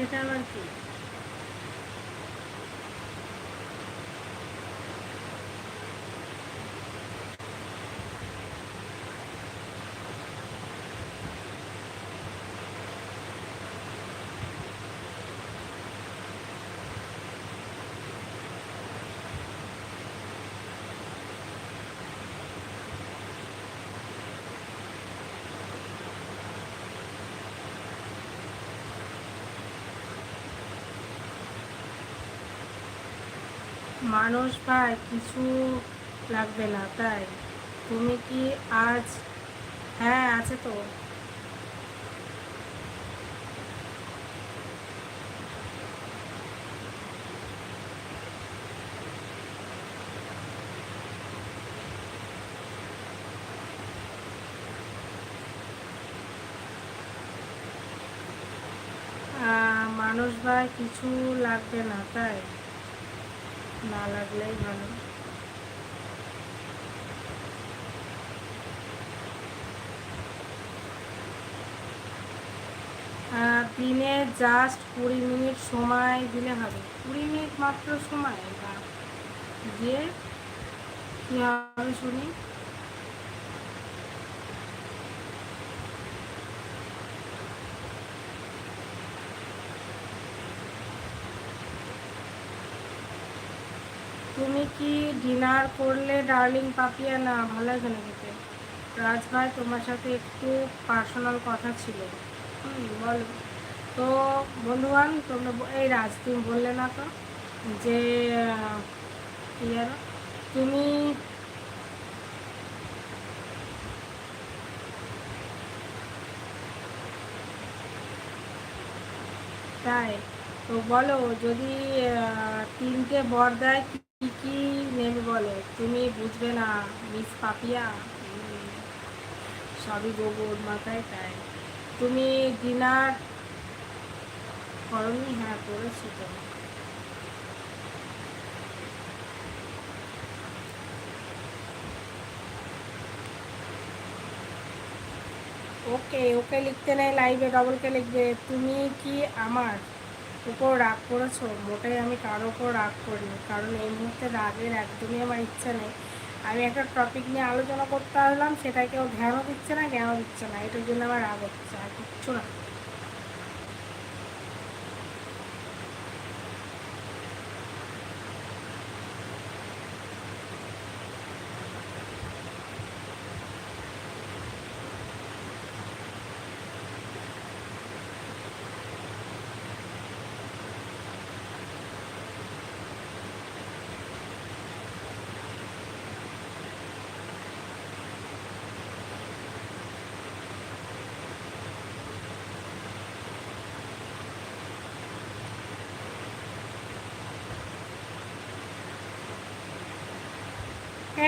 সেটা আবার কি? মানুষ ভাই কিছু লাগবে না, তাই? তুমি কি আজ হ্যাঁ আছে তো। মানুষ ভাই কিছু লাগবে না, তাই? না লাগলেই ভালো। দিনে জাস্ট কুড়ি মিনিট সময় দিলে হবে। কুড়ি মিনিট মাত্র সময়? দিয়ে কী হবে শুনি? তুমি কি ডিনার করলে, ডার্লিং পাপিয়া? না, ভালো লাগে না খেতে। রাজ ভাই, তোমার সাথে একটু পার্সোনাল কথা ছিল। বলো। তো বন্ধুবান, তোমরা এই রাজ, তুমি বললে না তো যে তুমি তাই। তো বলো, যদি তিনটে বর দেয় কি কি নেবে বলো? তুমি বুঝবে না, মিস পাপিয়া? সবই গোবর মাথায় তাই। তুমি ডিনার করনি? হ্যাঁ করেছি তো। ওকে ওকে লিখতে নেই লাইভে ডবলকে লিখবে তুমি কি আমার উপর রাগ করেছ? মোটাই আমি কারও উপর রাগ করিনি। কারণ এই মুহূর্তে রাগের একদমই আমার ইচ্ছা নেই। আমি একটা টপিক নিয়ে আলোচনা করতে আসলাম সেটা কেউ ধ্যানও দিচ্ছে না, জ্ঞানও দিচ্ছে না। এটার জন্য আমার রাগ হচ্ছে, আর কিচ্ছু না।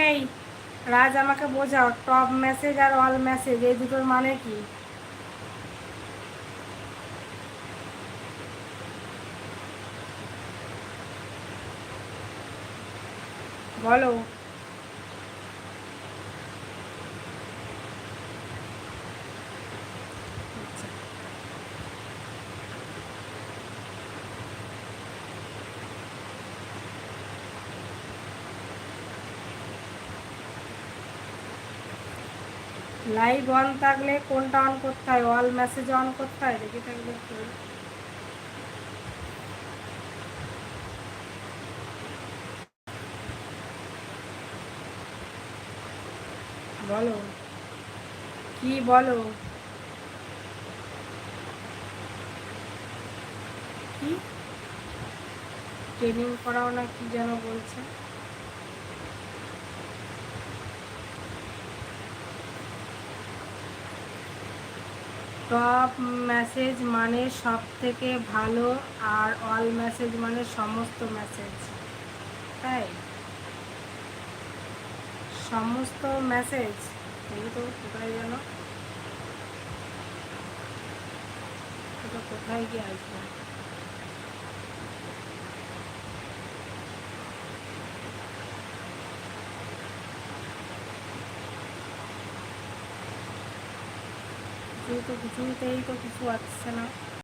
এই রাজ আমাকে বোঝাও টপ মেসেজ আর অল মেসেজ এই দুটোর মানে কি? বলো। লাইভ অন থাকলে কোনটা অন করতে হয়? অল মেসেজ অন করতে হয়? দেখে থাকলে বলো। কি বলো? কি? ট্রেনিং করাও না কি যেন বলছে? টপ মেসেজ মানে সব থেকে ভালো আর অল মেসেজ মানে সমস্ত মেসেজ তাই? সমস্ত মেসেজ এগুলো তো, কোথায় এটা কোথায় গিয়ে আসবে? কিছুই তো কিছুতেই তো কিছু আসছে না